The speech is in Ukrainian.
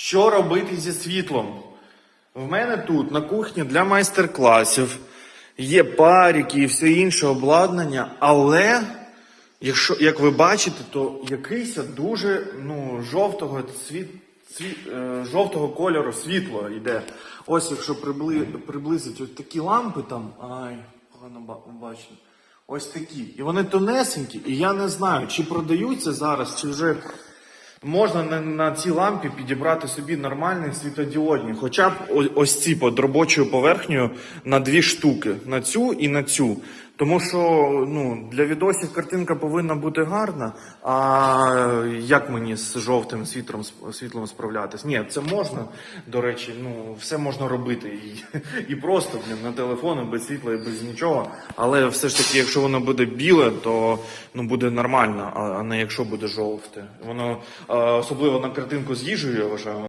Що робити зі світлом? В мене тут на кухні для майстер-класів є паріки і все інше обладнання, але якщо, як ви бачите, то якийсь дуже ну, жовтого цвіт, цвіт, е, жовтого кольору світло йде. Ось якщо прибли, приблизити ось такі лампи там, ай, погано бачно. Ось такі. І вони тонесенькі, і я не знаю, чи продаються зараз, чи вже можна на, на цій лампі підібрати собі нормальний світодіодні, хоча б ось ці під робочою поверхнею на дві штуки, на цю і на цю. Тому що ну, для відосів картинка повинна бути гарна. А як мені з жовтим світлом, світлом справлятись? Ні, це можна, до речі, ну все можна робити і, і просто блін, на телефону без світла і без нічого. Але все ж таки, якщо воно буде біле, то ну буде нормально, а, не якщо буде жовте. Воно особливо на картинку з їжею, я вважаю.